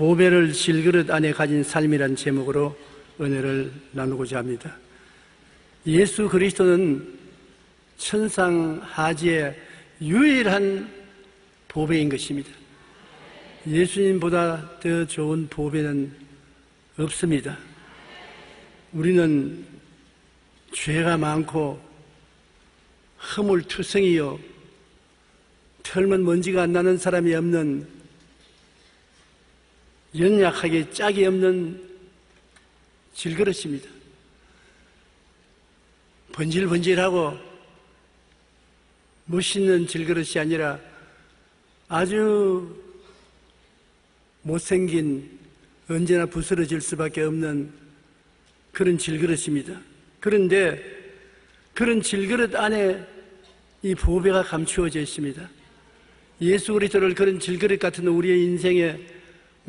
보배를 질그릇 안에 가진 삶이란 제목으로 은혜를 나누고자 합니다. 예수 그리스도는 천상 하지의 유일한 보배인 것입니다. 예수님보다 더 좋은 보배는 없습니다. 우리는 죄가 많고 허물투성이요 털면 먼지가 안 나는 사람이 없는 연약하게 짝이 없는 질그릇입니다. 번질번질하고 멋있는 질그릇이 아니라 아주 못생긴 언제나 부스러질 수밖에 없는 그런 질그릇입니다. 그런데 그런 질그릇 안에 이 보배가 감추어져 있습니다. 예수 그리스도를 그런 질그릇 같은 우리의 인생에